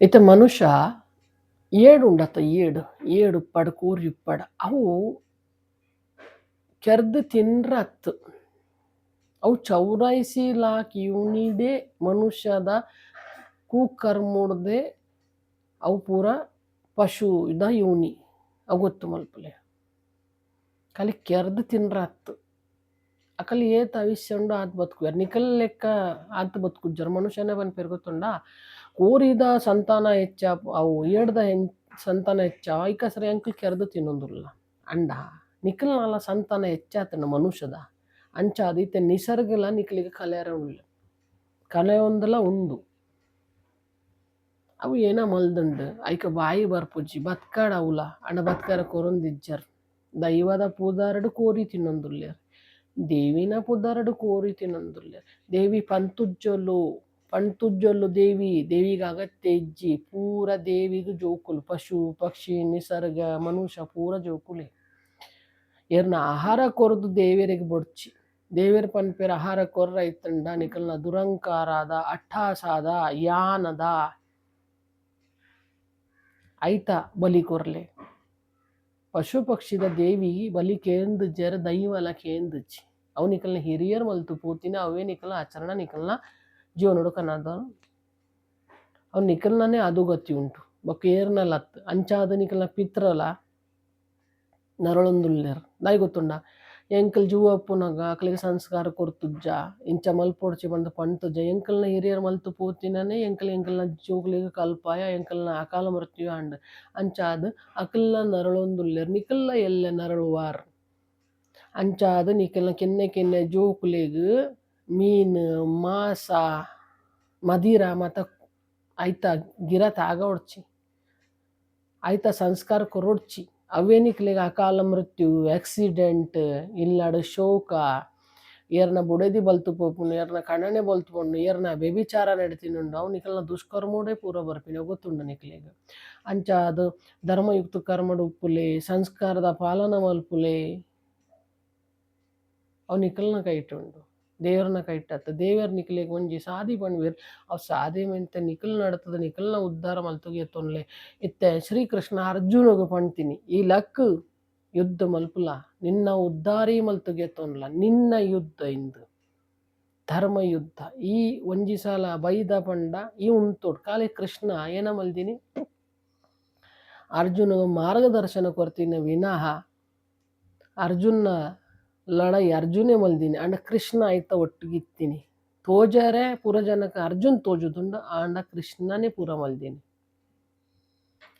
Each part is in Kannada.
ಇತ್ತ ಮನುಷ್ಯ ಏಡು ಉಂಡತ್ತ ಏಡು ಏಡುಪ್ಪಡು ಕೂರಿಪ್ಪಡ ಅವು ಕೆರ್ದು ತಿನ್ರತ್ ಅವು ಚೌರಾಯಿಸಿಲಾಕ್ ಇವನಿಡೇ ಮನುಷ್ಯದ ಕೂಕರ್ಮುಡ್ದೆ ಅವು ಪೂರ ಪಶು ಇದ ಇವನಿ ಅವು ಗೊತ್ತು ಮಲ್ಪಲೆ? ಕಲಿ ಕೆರ್ದು ತಿನ್ರತ್ ಅಕಲಿ ಏತ ಅವಿಷ್ಯಂಡು ಆತ್ ಬದುಕು ನಿಕಲ್ ಲೆಕ್ಕ ಆತ್ ಬದುಕು ಜರ್ ಮನುಷ್ಯನೇ ಬಂದು ಪೆರ್ಗೊತ್ತಂಡ. ಕೋರಿದ ಸಂತಾನ ಹೆಚ್ಚ, ಅವು ಏಡ್ದ ಹೆಂ ಸಂತಾನ ಹೆಚ್ಚ, ಐಕ ಸರಿ ಅಂಕಲ್ ಕೆರೆದು ತಿನ್ನೊಂದುಲ್ಲ. ಅಂಡ ನಿಕಲ್ ನಾಲ ಸಂತಾನ ಹೆಚ್ಚಾತನ ಮನುಷ್ಯದ. ಅಂಚ ಅದೈತೆ ನಿಸರ್ಗಲ ನಿಕ್ಲಿಗೆ ಕಲೆಯರ ಉಳ್ಳ ಕಲೆ ಒಂದಲ್ಲ ಉಂಡು. ಅವು ಏನ ಮಲ್ದುಂಡು. ಐಕ ಬಾಯಿ ಬರ್ಪುಜ್ಜಿ, ಬತ್ಕಾಡ ಅವಲ. ಅಂಡ ಬತ್ಕಾರ ಕೊರೊಂದಿಜ್ಜರ್ ದೈವದ ಪೂದಾರಡು ಕೋರಿ ತಿನ್ನೊಂದುಲ್ಯರ್ ದೇವಿನ ಪುದಾರಡು ಕೋರಿ ತಿನ್ನೊಂದುಲ್ಯರ್ ದೇವಿ ಪಂತುಜ್ಜೊಲು. ಪಂತುಜ್ಜೊಲು ದೇವಿ, ದೇವಿಗ ಅಗತ್ಯ ಇಜ್ಜಿ ಪೂರ ದೇವಿಗ ಜೋಕುಲು, ಪಶು, ಪಕ್ಷಿ, ನಿಸರ್ಗ, ಮನುಷ್ಯ, ಪೂರ ಜೋಕುಲೆ. ಏರ್ನ ಆಹಾರ ಕೊರದು ದೇವೆರೆಗ್ ಬೊಡ್ಚಿ. ದೇವೆರ್ ಪನ್ಪೇರ ಆಹಾರ ಕೊರ್ರ ಇತ್ತಂಡ ನಿಕಲ್ನ ದುರಂಕಾರಾದ, ಅಟ್ಟಾಸಾದ, ಯಾನದ ಐತ ಬಲಿ ಕೊರ್ಲೆ. ಪಶು ಪಕ್ಷಿದ ದೇವಿ ಬಲಿ ಕೇಂದು ಜರ ದೈವಲ ಕೇಂದುಚ್ಚಿ ಅವು ನಿಕಲ್ನ ಹಿರಿಯರ್ ಮಲ್ತು ಪೂತಿನ, ಅವೇ ನಿಕಲ್ನ ಆಚರಣ ನಿಕಲ್ನ ಜೀವನೋಡು ಕನ್ನಡ ಅವ್ನ ನಿಖಲ್ನೇ ಅದು ಗತಿ ಉಂಟು. ಬೊಕ್ಕ ಏರ್ನಲ್ಲ ಅಂಚಾದ ನಿಕಲ್ನ ಪಿತ್ರಲ ನರಳೊಂದುಲ್ಲೆರ್ ನಾಯಿ ಗೊತ್ತುಂಡ? ಎಂಕಲ್ ಜೀವ ಅಪ್ಪುನಾಗ ಅಕ್ಲೆಗ್ ಸಂಸ್ಕಾರ ಕೊರ್ತುಜ್ಜ ಇಂಚ ಮಲ್ಪೊಡ್ಚಿ ಬಂದು ಪಂತುಜ ಎಂಕಲ್ನ ಹಿರಿಯರ್ ಮಲ್ತು ಪೂತಿನೇ ಎಂಕಲ್ ಎಂಕಲ್ನ ಜೋಗ್ಲಿಗೆ ಕಲ್ಪಾಯ, ಎಂಕಲ್ನ ಅಕಾಲ ಮೃತ್ಯು ಅಂಡ್ ಅಂಚಾದ ಅಕಲ್ನ ನರಳೊಂದುಲ್ಲೆರ್ ನಿಕಲ್ನ ಎಲ್ಲ ನರಳುವಾರ್? ಅಂಚಾದ ನಿಕಲ್ನ ಕೆನ್ನೆ ಕೆನ್ನೆ ಜೋಕುಲೆಗ್ ಮೀನ್, ಮಾಸ, ಮದಿರ ಮತ ಐತ ಗಿರ ತಾಗ ಒಡ್ಚಿ ಐತ ಸಂಸ್ಕಾರ ಕೊರೊಡ್ಚಿ. ಅವೇ ನಿಕ್ಲೆಗ್ ಅಕಾಲ ಮೃತ್ಯು ಆಕ್ಸಿಡೆಂಟ್ ಇಲ್ಲಡ್ ಶೋಕ, ಏರ್ನ ಬುಡೆದಿ ಬಲ್ತು ಪೋಪುಂಡು, ಏರ್ನ ಕಣನೆ ಬಲ್ತು ಪೋಂಡು, ಏರ್ನ ವ್ಯಭಿಚಾರ ನಡತಿನುಂಡು ಅವು ನಿಕಲ್ನ ದುಷ್ಕರ್ಮೋಡೆ ಪೂರ ಬರ್ಪಿನ ಗೊತ್ತುಂಡು ನಿಕ್ಲೆಗ್ ಅಂಚ ಅದು ಧರ್ಮಯುಕ್ತ ಕರ್ಮಡ್ ಉಪ್ಪುಲೆ, ಸಂಸ್ಕಾರದ ಪಾಲನ ಮಲ್ಪುಲೆ ಅವು ನಿಕಲ್ನ ಕೈಟ್ ಉಂಡು ದೇವರನ್ನ ಕೈಟ್ಟತ್ತ ದೇವರ ನಿಕ್ಲೆಗ್ ಒಂಜಿ ಸಾದಿ ಪನ್ವೆರ್ ಅವು ಸಾದಿ ಮೆಂತೆ ನಿಕಲ್ ನಡತದ ನಿಕಲ್ನ ಉದ್ಧಾರ ಮಲ್ತುಗೆ ಎತ್ತೊನ್ಲೆ ಇತ್ತೆ ಶ್ರೀಕೃಷ್ಣ ಅರ್ಜುನಗ ಪಣ್ತೀನಿ, ಈ ಲಕ್ ಯುದ್ಧ ಮಲ್ಪುಲ, ನಿನ್ನ ಉದ್ಧಾರಿ ಮಲ್ತುಗೆ ಎತ್ತೊನ್ಲ ನಿನ್ನ ಯುದ್ಧ ಇಂದು. ಧರ್ಮ ಯುದ್ಧ, ಈ ಒಂಜಿ ಸಾಲ ಬೈದ ಪಂಡ, ಈ ಉಂತೋಡ್ ಕಾಲಿ ಕೃಷ್ಣ ಏನ ಮಲ್ದಿನಿ? ಅರ್ಜುನ ಮಾರ್ಗದರ್ಶನ ಕೊರ್ತಿನ ವಿನಃ ಅರ್ಜುನ ಲಡೈ ಅರ್ಜುನೇ ಮಲ್ದಿನಿ, ಆಂಡ ಕೃಷ್ಣ ಐತ ಒಟ್ಟಿಗಿತ್ತೀನಿ ತೋಜರೆ ಪೂರ ಜನಕ್ಕೆ ಅರ್ಜುನ್ ತೋಜುದುಂಡ, ಆಂಡ ಕೃಷ್ಣನೇ ಪೂರ ಮಲ್ದಿನಿ.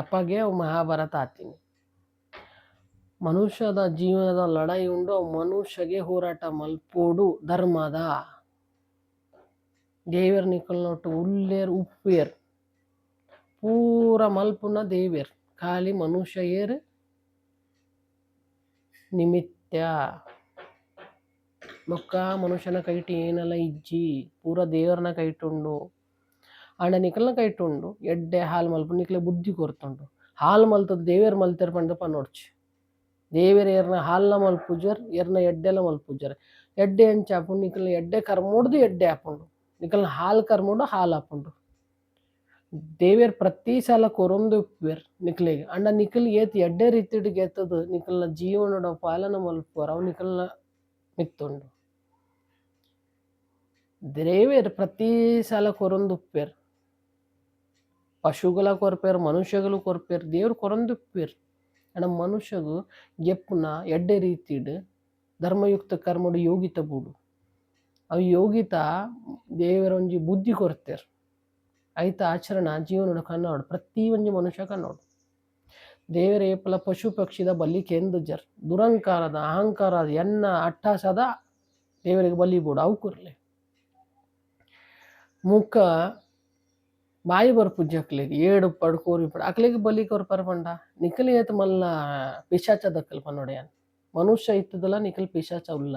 ಅಪ್ಪಗೆ ಮಹಾಭಾರತ ಆತೀನಿ. ಮನುಷ್ಯದ ಜೀವನದ ಲಡೈ ಉಂಡು ಮನುಷ್ಯಗೆ ಹೋರಾಟ ಮಲ್ಪೋಡು ಧರ್ಮದ. ದೇವೇರ್ ನಿಕಲ್ನೊಟ್ಟು ಉಲ್ಲೇರ್ ಉಪ್ಪೇರ್ ಪೂರ ಮಲ್ಪುನ ದೇವೇರ್ ಖಾಲಿ ಮನುಷ್ಯ ಏರ್ ನಿಮಿತ್ಯ. ಬೊಕ್ಕ ಮನುಷ್ಯನ ಕೈಟ್ ಏನಲ ಇಜ್ಜಿ ಪೂರ ದೇವರನ ಕೈಟುಂಡು ಆಂಡ ನಿಕಲ್ನ ಕೈಟುಂಡು ಎಡ್ಡೆ ಹಾಲ್ ಮಲ್ಪು ನಿಕ್ಲೆ ಬುದ್ಧಿ ಕೊರ್ತುಂಡು ಹಾಲ್ ಮಲ್ತದ ದೇವೇರ್ ಮಲ್ತೆರ್ ಪಂಡ ಪನೊಡ್ಚಿ ದೇವೇರ್ ಏರ್ನ ಹಾಲ್ನ ಮಲ್ಪುಜರ್ ಏರ್ನ ಎಡ್ಡೆಲ ಮಲ್ಪುಜರ್ ಎಡ್ಡೆ ಅಂಚ ಆಪುಂಡು ನಿಕಲ್ನ ಎಡ್ಡೆ ಕರ್ಮೋಡ್ದು ಎಡ್ಡೆ ಆಪುಂಡು ನಿಕಲ್ನ ಹಾಲ್ ಕರ್ಮೋಡು ಹಾಲ್ ಆಪುಂಡು ದೇವೇರ್ ಪ್ರತಿ ಸಲ ಕೊರೊಂದು ಉಪ್ಪುವೆರ್ ನಿಕ್ಲೆಗ್ ಅಂಡ ನಿಕಲ್ ಏತ್ ಎಡ್ಡೆ ರೀತಿಡ್ ಗೆತ್ತದು ನಿಕಲ್ನ ಜೀವನಡ ಪಾಲನ ಮಲ್ಪುವರ್ ಅವು ನಿಕಲ್ನ ಮಿತ್ತುಂಡು ದೇವೇರ್ ಪ್ರತಿ ಸಲ ಕೊರೊಂದು ಉಪ್ಪೇರ್ ಪಶುಗಳ ಕೊರಪೇರ್, ಮನುಷ್ಯಗಳು ಕೊರಪೇರ್, ದೇವ್ರು ಕೊರೊಂದು ಉಪ್ಪೇರ್ ಅಣ್ಣ ಮನುಷ್ಯಗು ಗೆಪ್ಪುನ ಎಡ್ಡೆ ರೀತಿಡ್ ಧರ್ಮಯುಕ್ತ ಕರ್ಮಡು ಯೋಗಿತ ಬೂಡು. ಅವು ಯೋಗಿತ ದೇವರ ಒಂಜಿ ಬುದ್ಧಿ ಕೊರ್ತೇರ್. ಐತ ಆಚರಣ ಜೀವನ ಕನ್ನೋಡು, ಪ್ರತಿ ಒಂಜಿ ಮನುಷ್ಯ ಕನ್ನೋಡು. ದೇವರ ಏಪಲ ಪಶು ಪಕ್ಷಿದ ಬಲಿ ಕೆಂದುಜರ್ ದುರಂಕಾರದ, ಅಹಂಕಾರದ ಎನ್ನ ಅಟ್ಟಾಸದ ದೇವರಿಗೆ ಬಲಿ ಬೂಡು. ಅವು ಕುರ್ಲೆ. ಮುಖ, ಬಾಯಿ ಬರ್ಪುಜ್ಜಿ ಅಕ್ಲೆಗ್, ಏಡು ಪಡ್ ಕೋರಿ ಪಡ್, ಅಕ್ಲೆಗ್ ಬಲಿ ಕೊರ್ಪರ್ ಪಂಡ ನಿಕಲ್ ಏತ್ ಮಲ್ಲ ಪಿಶಾಚ ದಕ್ಕಲ್ ಪನ್ನೊಡೆಯನ್ ಮನುಷ್ಯ ಇತ್ತದಲ ನಿಖಲ್ ಪಿಶಾಚ ಉಲ್ಲ.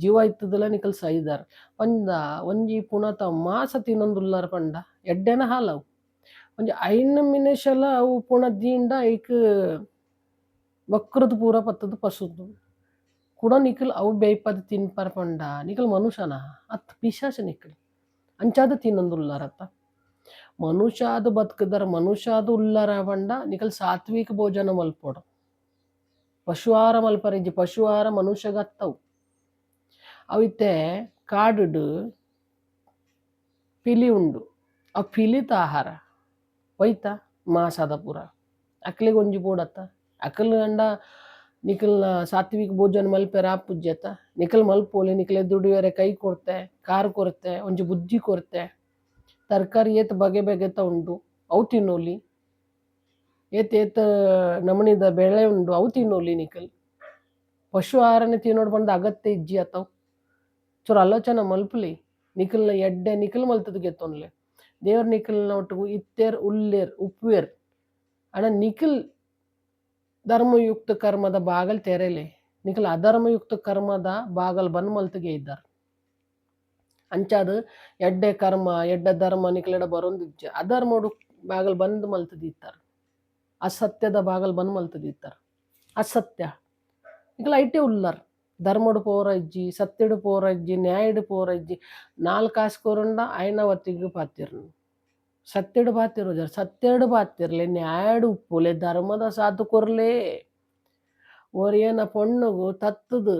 ಜೀವ ಇತ್ತದಲ ನಿಖಲ್ ಸೈದಾರ್. ಒಂದ, ಒಂಜಿ ಪುಣತ ಮಾಸ ತಿನ್ನೊಂದುಲ್ಲಾರ ಪಂಡ. ಎಡ್ಡೆನ ಹಾಲವು ಒಂಜಿ ಐನ್ ಮಿನಿಷಲ ಅವು ಪುಣ ದೀಂಡ ಐಕ್ ಬಕ್ರದ್ ಪೂರ ಪತ್ತದ ಪಸುದು ಕೂಡ ನಿಖಲ್ ಅವು ಬೇಯ್ಪದ ತಿನ್ಪರ್ ಪಂಡ. ನಿಖಲ್ ಮನುಷ್ಯನ? ಅತ್ ಪಿಶಾಚ ನಿಕಲ್ ಅಂಚಾದ ತಿನ್ನೊಂದುಲ್ಲಾರತ್ತ ಮನುಷ್ಯ ಅದು ಬದುಕದರ ಮನುಷ್ಯ ಅದು ಉಲ್ಲಾರ ಬಂಡ, ನಿಕಲ್ ಸಾತ್ವಿಕ ಭೋಜನ ಮಲ್ಪೋಡು. ಪಶುಹಾರ ಮಲ್ಪರಿಜ್ಜಿ, ಪಶುಹಾರ ಮನುಷ್ಯಗತ್ತವು. ಅವಿತ್ತೆ ಕಾಡು ಪಿಲಿ ಉಂಡು. ಆ ಪಿಲಿತ ಆಹಾರ. ಒಯ್ತ? ಮಾಸಾದ ಪೂರ. ಅಕ್ಲಿಗೆ ಒಂಜಿ ಪೂಡತ್ತ? ಅಕಲ್ ಗಂಡ ನಿಕಲ್ನ ಸಾತ್ವಿಕ ಭೋಜನ ಮಲ್ಪೆರ ಪೂಜ್ಯತ ನಿಖಲ್ ಮಲ್ಪೋಲಿ ನಿಖಲೆ ದುಡಿಯೋರೆ ಕೈ ಕೊರತೆ ಕಾರ್ ಕೊರತೆ ಒಂಜಿ ಬುದ್ಧಿ ಕೊರತೆ ತರಕಾರಿ ಏತ್ ಬಗೆ ಬಗೆತ ಉಂಡು, ಅವು ತಿನ್ನೋಲಿ. ಏತ್ ಏತ್ ನಮನಿದ ಬೆಳೆ ಉಂಡು, ಅವು ತಿನ್ನೋಲಿ ನಿಖಲ್. ಪಶು ಆಹಾರನೆ ತಿನ್ನೋಡು ಬಂದ ಅಗತ್ಯ ಇಜ್ಜಿ ಆತವು ಚೂರು ಆಲೋಚನೆ ಮಲ್ಪಲಿ, ನಿಖಲ್ನ ಎಡ್ಡೆ ನಿಖಲ್ ಮಲ್ತದ ಗೆತ್ತೊನ್ಲೆ. ದೇವ್ರ ನಿಖಲ್ನ ಒಟ್ಟಿಗೂ ಇತ್ತೇರ್, ಉಲ್ಲೇರ್, ಉಪ್ವೇರ್. ಅಣ್ಣ ನಿಖಿಲ್ ಧರ್ಮಯುಕ್ತ ಕರ್ಮದ ಬಾಗಲ್ ತೆರೆಲೆ. ನಿಖಿಲ್, ಅಧರ್ಮಯುಕ್ತ ಕರ್ಮದ ಬಾಗಲ್ ಬನ್ ಮಲ್ತಿಗೆ ಇದ್ದಾರೆ. ಅಂಚಾದ ಎಡ್ಡೆ ಕರ್ಮ, ಎಡ್ಡೆ ಧರ್ಮ ನಿಖಲೆಡ ಬರೊಂದಿಜ್ಜೆ ಅಧರ್ಮಡು ಬಾಗಲ್ ಬಂದ್ ಮಲ್ತದಿತ್ತಾರೆ ಅಸತ್ಯದ ಬಾಗಲ್ ಬಂದ್ ಮಲ್ತದಿತ್ತಾರೆ ಅಸತ್ಯ. ನಿಖಲ, ಐಟೆ ಉಲ್ಲರ್. ಧರ್ಮಡು ಪೋರಜ್ಜಿ ಸತ್ಯಡು ಪೋರಜ್ಜಿ ನ್ಯಾಯಡು ಪೋರಜ್ಜಿ ಪೋರ ಇಜ್ಜಿ. ನಾಲ್ಕು ಸತ್ಯಡು ಬಾತಿರು ಜರ ಸತ್ಯಡು ಬಾತಿರ್ಲೆ ನ್ಯಾಯಡು ಉಪ್ಪುಲೆ, ಧರ್ಮದ ಸಾತು ಕೊರ್ಲೆ. ಒರಿಯನ ಪೊಣ್ಣುಗು ತತ್ತದು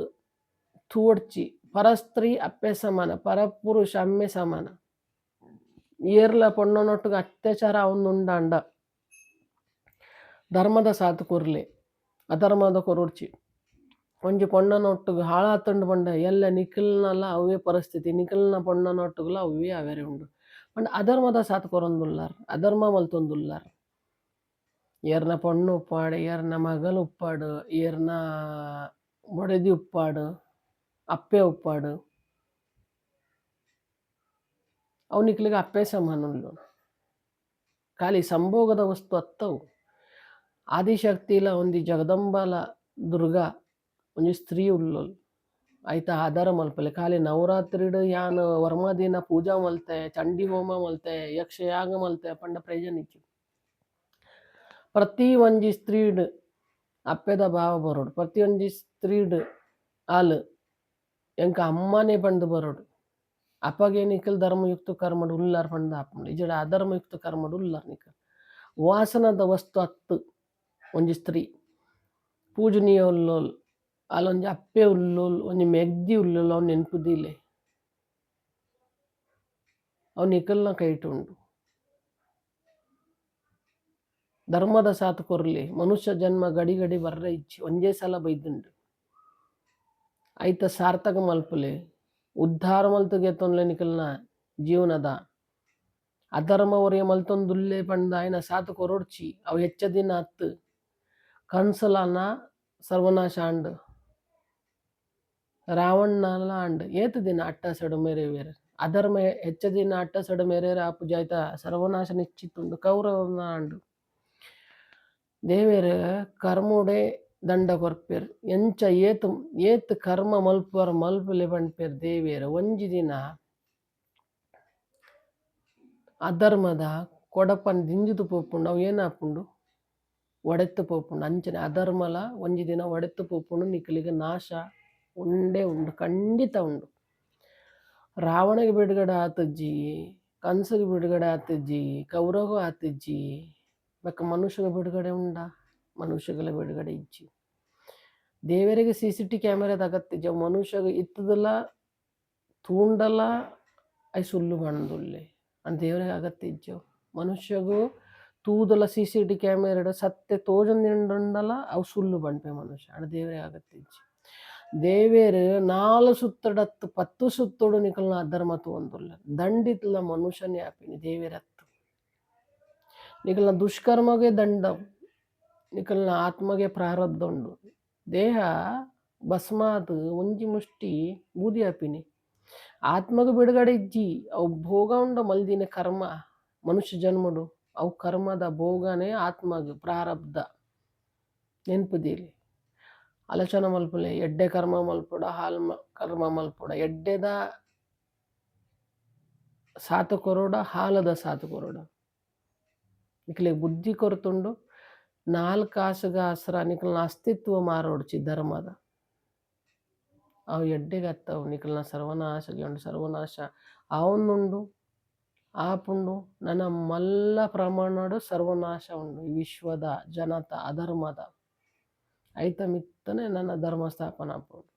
ತೂಡ್ಚಿ ಪರಸ್ತ್ರೀ ಅಪ್ಪೆ ಸಮಾನ, ಪರಪುರುಷ ಅಮ್ಮೆ ಸಮಾನ. ಏರ್ಲ ಪೊಣ್ಣನೊಟ್ಟಿಗೆ ಅತ್ಯಾಚಾರ ಅವನುಂಡಾಂಡ ಧರ್ಮದ ಸಾತು ಕೊರ್ಲೆ, ಅಧರ್ಮದ ಕೊರುಡ್ಚಿ. ಒಂಜಿ ಪೊಣ್ಣನೊಟ್ಟಿಗೆ ಹಾಳಾತಂಡು ಪಂಡ ಎಲ್ಲ ನಿಖಿಲ್ನಲ್ಲ ಅವೇ ಪರಿಸ್ಥಿತಿ. ನಿಖಿಲ್ನ ಪೊಣ್ಣನೊಟ್ಟಿಗೆಲ್ಲ ಅವೇ ಅವೆರೆ ಉಂಡು. ಪಂಡ ಅಧರ್ಮದ ಸಾತ್ ಕೊರೊಂದುಲ್ಲಾರ್ ಅಧರ್ಮ ಮಲ್ತೊಂದುಲ್ಲಾರ್ ಏರ್ನ ಪೊಣ್ಣು ಉಪ್ಪಾಡು ಏರ್ನ ಮಗಲು ಉಪ್ಪಾಡು ಏರ್ನ ಬೊಡೆದಿ ಉಪ್ಪಾಡು ಅಪ್ಪೆ ಉಪ್ಪಾಡು ಅವು ನಿಕ್ಲಿಗೆ ಅಪ್ಪೆ ಸಮಾನುಲ್ಲು ಖಾಲಿ ಸಂಭೋಗದ ವಸ್ತು ಅತ್ತವು ಆದಿಶಕ್ತಿಲ ಒಂದಿ ಜಗದಂಬಲ ದುರ್ಗಾ ಒಂಜಿ ಸ್ತ್ರೀ ಉಲ್ಲೊಲ್ ಐತ ಆಧಾರ ಮಲ್ಪಲೆ. ಖಾಲಿ ನವರಾತ್ರಿಡ್ ಯಾನ್ ವರ್ಮದಿನ ಪೂಜಾ ಮಲ್ತೆ, ಚಂಡಿ ಹೋಮ ಮಲ್ತೆ, ಯಕ್ಷಯಾಗ ಮಲ್ತೆ ಪಂಡ ಪ್ರಯೋಜನಿಚ್ಚು ಪ್ರತಿ ಒಂಜಿ ಸ್ತ್ರೀಡ್ ಅಪ್ಪೆದ ಭಾವ ಬರೋಡು. ಪ್ರತಿ ಒಂಜಿ ಸ್ತ್ರೀಡ್ ಆಲ್ ಎಂಕ ಅಮ್ಮನೇ ಬಂದು ಬರೋಡು. ಅಪ್ಪಗೆ ನಿಖಲ್ ಧರ್ಮಯುಕ್ತ ಕರ್ಮಡು ಉಲ್ಲಾರ್ ಪಂಡ ಅಪ್ಪಂಡು ಇಜಡ ಅಧರ್ಮಯುಕ್ತ ಕರ್ಮಡು ಉಲ್ಲಾರ್ ನಿಖಲ್. ವಾಸನದ ವಸ್ತು ಅತ್ತು ಒಂಜಿ ಸ್ತ್ರೀ. ಪೂಜನೀಯ ಉಲ್ಲೋಲ್ ಅಲ್ಲೊಂಜಿ ಅಪ್ಪೆ ಉಲ್ಲುಲ್ ಒಂಜಿ ಮೆಗ್ದಿ ಉಲ್ಲುಲ್ ಅವ್ನು ನೆನ್ಪುದಿಲೆ ಅವ್ನು ಇಕಲ್ನ ಕೈಟ್ ಉಂಡು ಧರ್ಮದ ಸಾತು ಕೊರ್ಲಿ ಮನುಷ್ಯ ಜನ್ಮ ಗಡಿ ಗಡಿ ಬರ್ರೆ ಇಚ್ಚಿ ಒಂದೇ ಸಲ ಬೈದುಂಡು ಐತ ಸಾರ್ಥಕ ಮಲ್ಪಲೆ, ಉದ್ಧಾರ ಮಲ್ತಗೆ ತೊಂದ್ಲೆ ನಿಕಲ್ನ ಜೀವನದ. ಅಧರ್ಮವರಿಗೆ ಮಲ್ತೊಂದುಲ್ಲೆ ಪಂಡ ಆಯ್ನ ಸಾತ್ ಕೊರೊಡ್ಚಿ ಅವು ಹೆಚ್ಚ ದಿನ ಹತ್ತು ಕನ್ಸಲನ ಸರ್ವನಾಶ ಆಂಡ್. ಅಟ್ಟ ಸಡು ಮೇರೆ ಬೇರೆ ಅಧರ್ಮ ಹೆಚ್ಚ ದಿನ ಅಟ್ಟ ಸಡು ಮೇರೆ ಆಪು ಜಾಯ್ತ ಸರ್ವನಾಶ ನಿಶ್ಚಿತ್ತುಂಡು ಕೌರವನ ಆಂಡು ದೇವೇರ ಕರ್ಮುಡೆ ದಂಡ ಕೊರ್ಪೇರ್, ಎಂಚ ಏತು, ಏತ್ ಕರ್ಮ ಮಲ್ಪರ್ ಮಲ್ಪಲೆ ಪಂಡ್ಪೆರ್ ದೇವೇರ, ಒಂಜಿ ದಿನ ಅಧರ್ಮದ ಕೊಡಪನ್ ದಿಂಜುದು ಪೋಪುಂಡು, ಅವು ಏನಾಪುಂಡು? ಒಡೆತ್ತು ಪೋಪುಂಡು, ಅಂಚನೆ ಅಧರ್ಮಲ ಒಂಜಿ ದಿನ ಒಡೆತ್ತು ಪೋಪುಂಡು ನಿಖಲಿಗೆ ನಾಶ ಉಂಡೇ ಉಂಡು, ಖಂಡಿತ ಉಂಡು. ರಾವಣಗೆ ಬಿಡುಗಡೆ ಆತಜ್ಜಿ ಕಂಸಗೆ ಬಿಡುಗಡೆ ಆತಜ್ಜಿ ಕೌರವ ಆತಜ್ಜಿ ಬಕ್ಕ ಮನುಷ್ಯಗೆ ಬಿಡುಗಡೆ ಉಂಡ? ಮನುಷ್ಯಗಳ ಬಿಡುಗಡೆ ಇಜ್ಜಿ. ದೇವರಿಗೆ ಸಿ ಸಿ ಟಿ ಕ್ಯಾಮೆರಾದ ಅಗತ್ಯ ಮನುಷ್ಯಗೆ ಇತ್ತದಲ್ಲ, ತೂಂಡಲ್ಲ ಐ ಸುಳ್ಳು ಬಂದುಲ್ಲೆ. ಅಂತ ದೇವರಿಗೆ ಅಗತ್ಯ ಇಜ್ಜವು ಮನುಷ್ಯಗೂ ತೂದಲ ಸಿ ಸಿ ಟಿ ಕ್ಯಾಮೆರಾಡ ಸತ್ಯ ತೋಜೊಂದಿಂಡುಂಡಲ ಅವು ಸುಳ್ಳು ಬಂಡ್ಪೆ ಮನುಷ್ಯ. ಅಣ್ಣ ದೇವರೇ ಆಗತ್ತೆ ಇಜ್ಜಿ ದೇವೇರು ನಾಲ್ ಸುತ್ತಡತ್ತು ಪತ್ತು ಸುತ್ತೋಡು ನಿಕಲ್ನ ಅಧರ್ಮ ತೋಂದುಲ್ಲ ದಂಡಿತ್ಲ ಮನುಷ್ಯನೇ ಆಪಿನಿ ದೇವೇರತ್ತು. ನಿಕಲ್ನ ದುಷ್ಕರ್ಮಗೆ ದಂಡ ನಿಕಲ್ನ ಆತ್ಮಗೆ ಪ್ರಾರಬ್ಧಂಡು ದೇಹ ಭಸ್ಮಾತ್ ಒಂಜಿ ಮುಷ್ಟಿ ಬೂದಿ ಆಪಿನಿ. ಆತ್ಮಗ ಬಿಡುಗಡೆ ಇಜ್ಜಿ, ಅವು ಭೋಗ ಉಂಡ ಮಲ್ದಿನ ಕರ್ಮ, ಮನುಷ್ಯ ಜನ್ಮಡು. ಅವು ಕರ್ಮದ ಭೋಗನೇ ಆತ್ಮಗೆ ಪ್ರಾರಬ್ಧ. ನೆನ್ಪುದಿಲಿ ಆಲೋಚನೆ ಮಲ್ಪಲೆ ಎಡ್ಡೆ ಕರ್ಮ ಮಲ್ಪುಡ ಹಾಲ್ ಕರ್ಮ ಮಲ್ಪುಡ ಎಡ್ಡೆದ ಸಾತು ಕೊರೋಡ ಹಾಲದ ಸಾತು ಕೊರೋಡ ನಿಕ್ಲಿಗೆ ಬುದ್ಧಿ ಕೊರತುಂಡು ನಾಲ್ಕು ಆಸಗ ಆಸರ ನಿಕಲ್ನ ಅಸ್ತಿತ್ವ ಮಾರೋಡ್ಚಿ ಧರ್ಮದ ಅವು ಎಡ್ಡೆಗೆ ಅತ್ತವು ನಿಕಲ್ನ ಸರ್ವನಾಶಗೆ ಉಂಡು ಸರ್ವನಾಶ ಅವನುಂಡು ಆಪುಂಡು ನನ್ನ ಮಲ್ಲ ಪ್ರಮಾಣಡು ಸರ್ವನಾಶ ಉಂಡು ಈ ವಿಶ್ವದ ಜನತ ಅಧರ್ಮದ ಐತ ಮಿತ್ತನೆ ನನ್ನ ಧರ್ಮ ಸ್ಥಾಪನ ಆಪುಂಡು